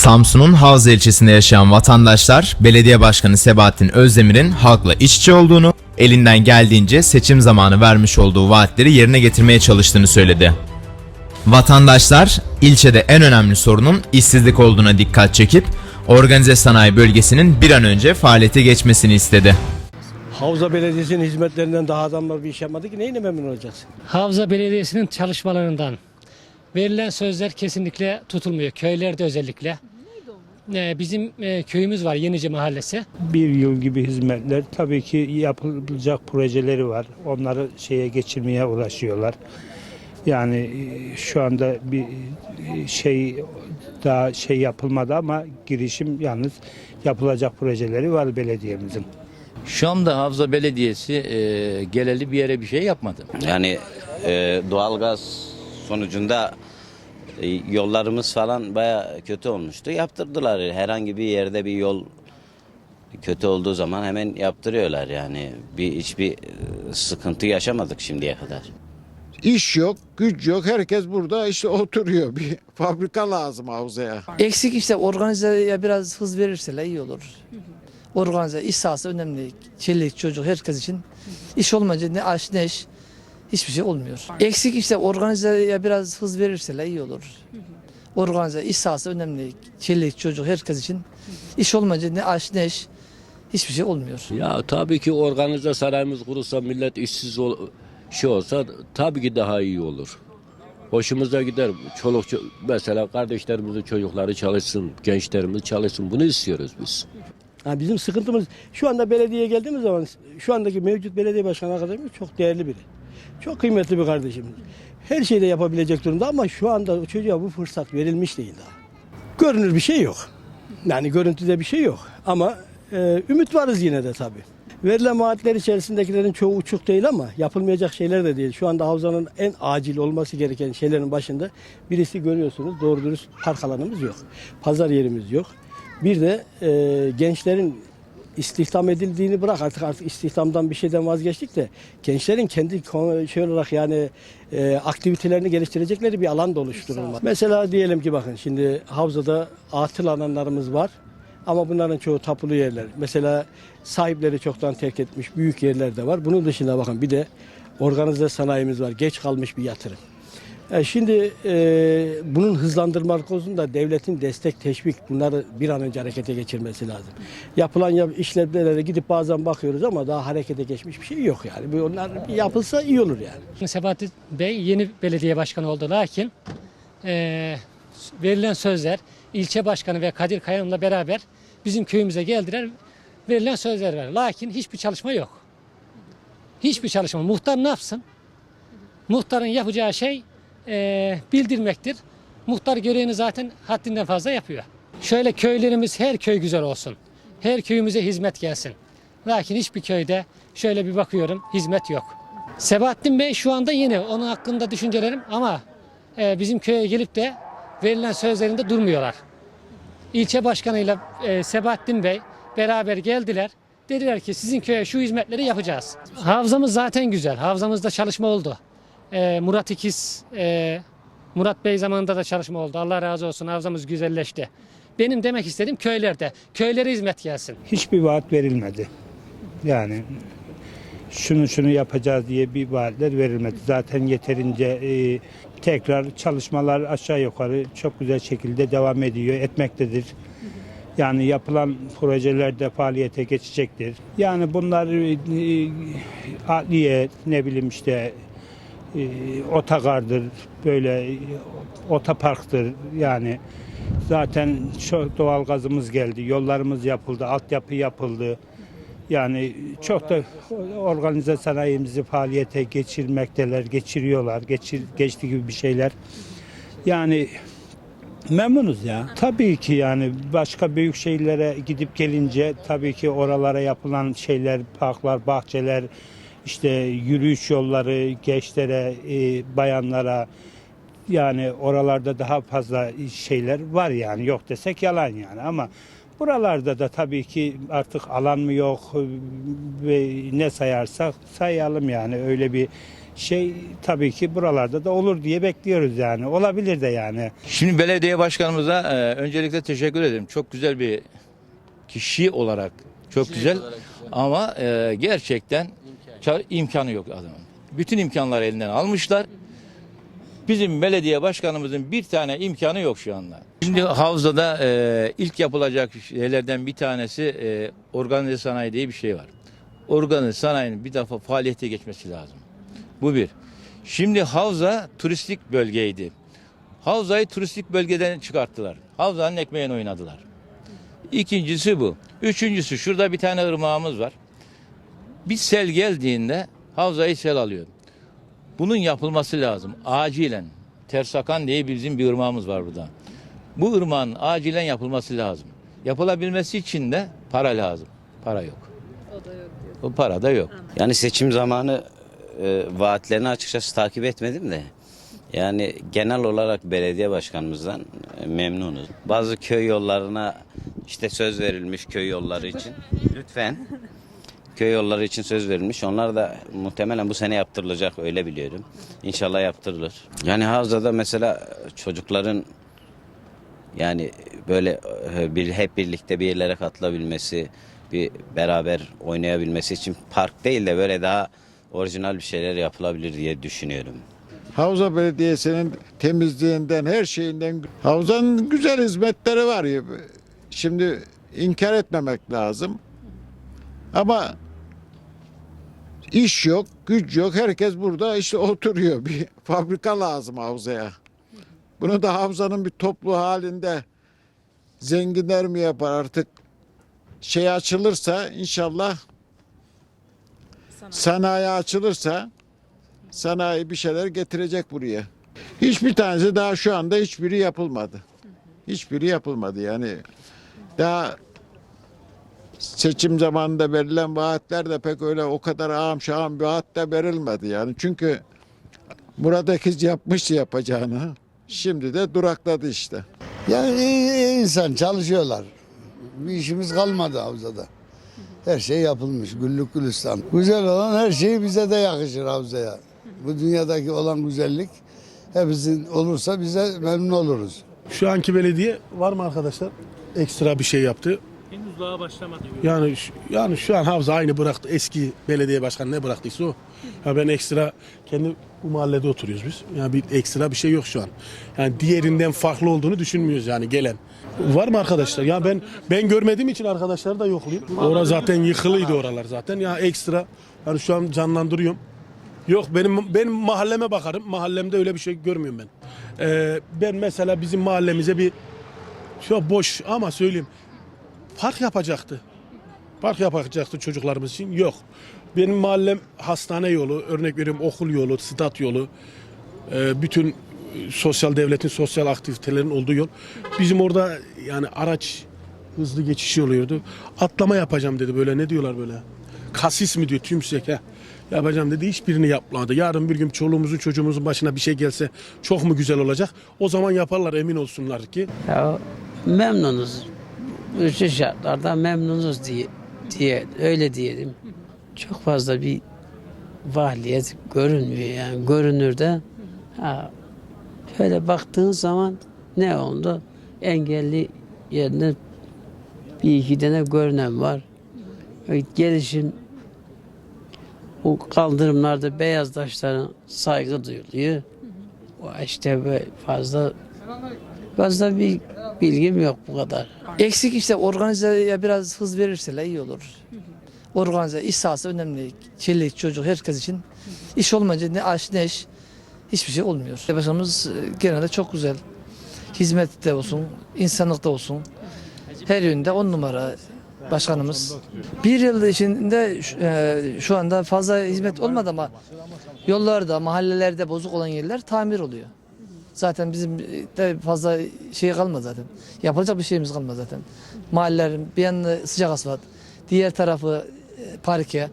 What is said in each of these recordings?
Samsun'un Havza ilçesinde yaşayan vatandaşlar, belediye başkanı Sebahattin Özdemir'in halkla iç içe olduğunu, elinden geldiğince seçim zamanı vermiş olduğu vaatleri yerine getirmeye çalıştığını söyledi. Vatandaşlar, ilçede en önemli sorunun işsizlik olduğuna dikkat çekip, organize sanayi bölgesinin bir an önce faaliyete geçmesini istedi. Havza Belediyesi'nin hizmetlerinden daha adamlar bir iş yapmadı ki neyine memnun olacaksın? Havza Belediyesi'nin çalışmalarından verilen sözler kesinlikle tutulmuyor. Köylerde özellikle. Ee, Bizim e, köyümüz var Yenice Mahallesi. bir yıl gibi hizmetler tabii ki yapılacak projeleri var. Onları şeye geçirmeye uğraşıyorlar. Yani e, şu anda bir e, şey daha şey yapılmadı ama girişim yalnız yapılacak projeleri var belediyemizin. Şu anda Havza Belediyesi e, geleli bir yere bir şey yapmadı. Yani e, doğalgaz sonucunda yollarımız falan baya kötü olmuştu. Yaptırdılar. Herhangi bir yerde bir yol kötü olduğu zaman hemen yaptırıyorlar yani. Bir hiçbir e, sıkıntı yaşamadık şimdiye kadar. İş yok, güç yok. Herkes burada işte oturuyor. Bir fabrika lazım havzaya. Eksik işte organizeye biraz hız verirseler iyi olur. Organize iş sahası önemli. Çelik çocuk herkes için. İş olmayınca ne aş ne iş hiçbir şey olmuyor. Eksik işte organizeye biraz hız verirseler iyi olur. Organize iş sahası önemli. Çelik çocuk herkes için. İş olmayınca ne aş ne iş hiçbir şey olmuyor. Ya tabii ki organize sarayımız kurulsa millet işsiz ol, şey olsa tabii ki daha iyi olur. Hoşumuza gider. Çoluk ço- mesela kardeşlerimizin çocukları çalışsın, gençlerimiz çalışsın. Bunu istiyoruz biz. Ha, bizim sıkıntımız şu anda belediyeye geldiğimiz zaman şu andaki mevcut belediye başkanı arkadaşımız çok değerli biri. Çok kıymetli bir kardeşimiz. Her şeyi de yapabilecek durumda ama şu anda çocuğa bu fırsat verilmiş değil daha. Görünür bir şey yok. Yani görüntüde bir şey yok ama e, ümit varız yine de tabii. Verilen vaatler içerisindekilerin çoğu uçuk değil ama yapılmayacak şeyler de değil. Şu anda havzanın en acil olması gereken şeylerin başında birisi görüyorsunuz doğru dürüst park alanımız yok. Pazar yerimiz yok. Bir de e, gençlerin istihdam edildiğini bırak artık artık istihdamdan bir şeyden vazgeçtik de gençlerin kendi şey olarak yani e, aktivitelerini geliştirecekleri bir alan da oluşturulmalı. Mesela diyelim ki bakın şimdi havzada atıl alanlarımız var. Ama bunların çoğu tapulu yerler. Mesela sahipleri çoktan terk etmiş büyük yerler de var. Bunun dışında bakın bir de organize sanayimiz var. Geç kalmış bir yatırım. E, şimdi e, bunun hızlandırma konusunda devletin destek, teşvik bunları bir an önce harekete geçirmesi lazım. Yapılan yap, işlemlere gidip bazen bakıyoruz ama daha harekete geçmiş bir şey yok yani. Onlar yapılsa iyi olur yani. Sebahattin Bey yeni belediye başkanı oldu. Lakin e, verilen sözler ilçe başkanı ve Kadir Kayan'la beraber bizim köyümüze geldiler. Verilen sözler var. Lakin hiçbir çalışma yok. Hiçbir çalışma. Muhtar ne yapsın? Muhtarın yapacağı şey e, bildirmektir. Muhtar görevini zaten haddinden fazla yapıyor. Şöyle köylerimiz her köy güzel olsun. Her köyümüze hizmet gelsin. Lakin hiçbir köyde şöyle bir bakıyorum hizmet yok. Sebahattin Bey şu anda yeni. Onun hakkında düşüncelerim ama e, bizim köye gelip de verilen sözlerinde durmuyorlar. İlçe başkanıyla e, Sebahattin Bey beraber geldiler. Dediler ki sizin köye şu hizmetleri yapacağız. Havzamız zaten güzel. Havzamızda çalışma oldu. E, Murat İkiz, e, Murat Bey zamanında da çalışma oldu. Allah razı olsun havzamız güzelleşti. Benim demek istediğim köylerde. Köylere hizmet gelsin. Hiçbir vaat verilmedi. Yani şunu şunu yapacağız diye bir vaatler verilmedi. Zaten yeterince e, tekrar çalışmalar aşağı yukarı çok güzel şekilde devam ediyor, etmektedir. Yani yapılan projeler de faaliyete geçecektir. Yani bunlar e, e, adliye ne bileyim işte e, otogardır, böyle otoparktır yani zaten çok doğal gazımız geldi, yollarımız yapıldı, altyapı yapıldı. Yani çok da organize sanayimizi faaliyete geçirmekteler, geçiriyorlar, geçir, geçti gibi bir şeyler. Yani memnunuz ya. Tabii ki yani başka büyük şehirlere gidip gelince tabii ki oralara yapılan şeyler, parklar, bahçeler, işte yürüyüş yolları, gençlere, e, bayanlara yani oralarda daha fazla şeyler var yani yok desek yalan yani ama Buralarda da tabii ki artık alan mı yok ve ne sayarsak sayalım yani öyle bir şey tabii ki buralarda da olur diye bekliyoruz yani. Olabilir de yani. Şimdi belediye başkanımıza e, öncelikle teşekkür ederim. Çok güzel bir kişi olarak çok güzel ama e, gerçekten imkanı yok adamın. Bütün imkanları elinden almışlar. Bizim belediye başkanımızın bir tane imkanı yok şu anda. Şimdi havzada e, ilk yapılacak şeylerden bir tanesi e, organize sanayi diye bir şey var. Organize sanayinin bir defa faaliyete geçmesi lazım. Bu bir. Şimdi havza turistik bölgeydi. Havzayı turistik bölgeden çıkarttılar. Havzanın ekmeğini oynadılar. İkincisi bu. Üçüncüsü şurada bir tane ırmağımız var. Bir sel geldiğinde havzayı sel alıyor. Bunun yapılması lazım acilen. Tersakan diye bizim bir ırmağımız var burada. Bu ırmağın acilen yapılması lazım. Yapılabilmesi için de para lazım. Para yok. O da yok. O para da yok. Yani seçim zamanı e, vaatlerini açıkçası takip etmedim de. Yani genel olarak belediye başkanımızdan e, memnunuz. Bazı köy yollarına işte söz verilmiş köy yolları için. Lütfen. Köy yolları için söz verilmiş. Onlar da muhtemelen bu sene yaptırılacak öyle biliyorum. İnşallah yaptırılır. Yani Havza'da mesela çocukların yani böyle e, bir hep birlikte bir yerlere katılabilmesi, bir beraber oynayabilmesi için park değil de böyle daha orijinal bir şeyler yapılabilir diye düşünüyorum. Havza Belediyesi'nin temizliğinden, her şeyinden havzanın güzel hizmetleri var. Şimdi inkar etmemek lazım. Ama iş yok, güç yok. Herkes burada işte oturuyor. Bir fabrika lazım havzaya. Bunu da havzanın bir toplu halinde zenginler mi yapar artık şey açılırsa inşallah sanayi açılırsa sanayi bir şeyler getirecek buraya. Hiçbir tanesi daha şu anda hiçbiri yapılmadı. Hiçbiri yapılmadı yani. Daha seçim zamanında verilen vaatler de pek öyle o kadar ağam şahım bir vaat de verilmedi yani. Çünkü Murat Ekiz yapmıştı yapacağını. Şimdi de durakladı işte. Yani insan çalışıyorlar. Bir işimiz kalmadı havzada. Her şey yapılmış güllük gülistan. Güzel olan her şey bize de yakışır havzaya. Bu dünyadaki olan güzellik hepimizin olursa bize memnun oluruz. Şu anki belediye var mı arkadaşlar? Ekstra bir şey yaptı. Daha başlamadı. Yani şu- yani şu an havza aynı bıraktı. Eski belediye başkanı ne bıraktıysa o. Ya ben ekstra kendi bu mahallede oturuyoruz biz. Yani bir ekstra bir şey yok şu an. Yani diğerinden farklı olduğunu düşünmüyoruz yani gelen. Var mı arkadaşlar? Ya ben ben görmediğim için arkadaşlar da yokluyum. Orada zaten yıkılıydı oralar zaten. Ya ekstra yani şu an canlandırıyorum. Yok benim benim mahalleme bakarım. Mahallemde öyle bir şey görmüyorum ben. Ee, ben mesela bizim mahallemize bir şu boş ama söyleyeyim park yapacaktı. Park yapacaktı çocuklarımız için. Yok. Benim mahallem hastane yolu, örnek veriyorum okul yolu, stat yolu, e, bütün sosyal devletin sosyal aktivitelerin olduğu yol. Bizim orada yani araç hızlı geçiş oluyordu. Atlama yapacağım dedi böyle ne diyorlar böyle. Kasis mi diyor tümsek he. Yapacağım dedi hiçbirini yapmadı. Yarın bir gün çoluğumuzun çocuğumuzun başına bir şey gelse çok mu güzel olacak? O zaman yaparlar emin olsunlar ki. Ya memnunuz. Bütün şartlardan memnunuz diye, diye öyle diyelim. Çok fazla bir faaliyet görünmüyor yani görünürde. Ha, şöyle baktığın zaman ne oldu? Engelli yerine bir iki tane görünen var. Gelişim o kaldırımlarda beyaz taşlara saygı duyuluyor. O işte fazla Fazla bir bilgim yok bu kadar. Eksik işte organizeye biraz hız verirseler iyi olur. Organize iş sahası önemli. Çelik çocuk herkes için. İş olmayınca ne aş ne iş hiçbir şey olmuyor. Başımız e, genelde çok güzel. Hizmette olsun, insanlıkta olsun. Her yönde on numara başkanımız. Bir yıl içinde şu- e, şu anda fazla hizmet olmadı ama yollarda, mahallelerde bozuk olan yerler tamir oluyor. Zaten bizim de fazla şey kalmadı zaten. Yapılacak bir şeyimiz kalmadı zaten. Mahallelerin bir yanı sıcak asfalt, diğer tarafı e, parke.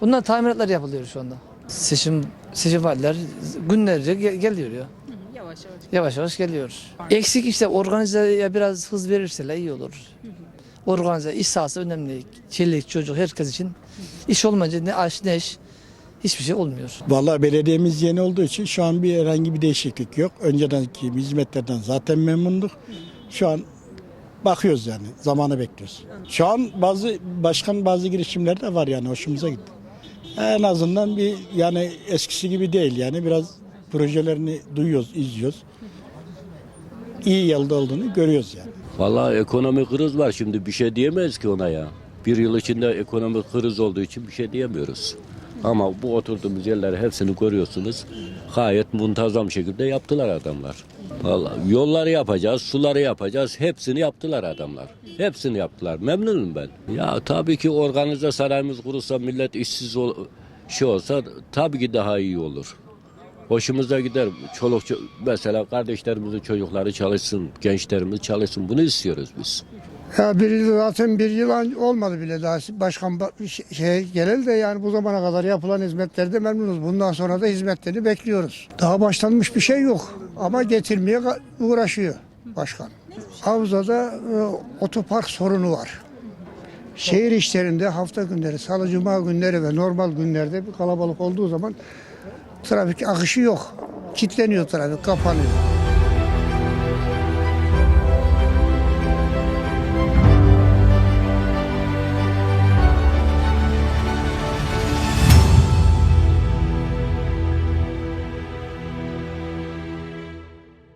Bunlar tamiratlar yapılıyor şu anda. Seçim seçim vaatler günlerce ge- geliyor ya. Yavaş yavaş. Yavaş yavaş geliyor. Eksik işte organizeye biraz hız verirseler iyi olur. Organize iş sahası önemli. Çelik, çocuk herkes için. İş olmayınca ne aş ne iş hiçbir şey olmuyor. Vallahi belediyemiz yeni olduğu için şu an bir herhangi bir değişiklik yok. Öncedenki hizmetlerden zaten memnunduk. Şu an bakıyoruz yani. Zamanı bekliyoruz. Şu an bazı başkan bazı girişimler de var yani hoşumuza gitti. En azından bir yani eskisi gibi değil yani biraz projelerini duyuyoruz, izliyoruz. İyi yolda olduğunu görüyoruz yani. Vallahi ekonomik kriz var şimdi bir şey diyemeyiz ki ona ya. Bir yıl içinde ekonomik kriz olduğu için bir şey diyemiyoruz. Ama bu oturduğumuz yerleri hepsini görüyorsunuz. Gayet muntazam şekilde yaptılar adamlar. Vallahi yolları yapacağız, suları yapacağız. Hepsini yaptılar adamlar. Hepsini yaptılar. Memnunum ben. Ya tabii ki organize sarayımız kurulsa millet işsiz ol, şey olsa tabii ki daha iyi olur. Hoşumuza gider. Çoluk ço- mesela kardeşlerimizin çocukları çalışsın, gençlerimiz çalışsın. Bunu istiyoruz biz. Ya bir yıl zaten bir yıl olmadı bile daha başkan ba- şey- geleli de yani bu zamana kadar yapılan hizmetlerde memnunuz. Bundan sonra da hizmetlerini bekliyoruz. Daha başlanmış bir şey yok ama getirmeye uğraşıyor başkan. Havzada e, otopark sorunu var. Şehir işlerinde hafta günleri, salı cuma günleri ve normal günlerde bir kalabalık olduğu zaman trafik akışı yok. Kitleniyor trafik, kapanıyor.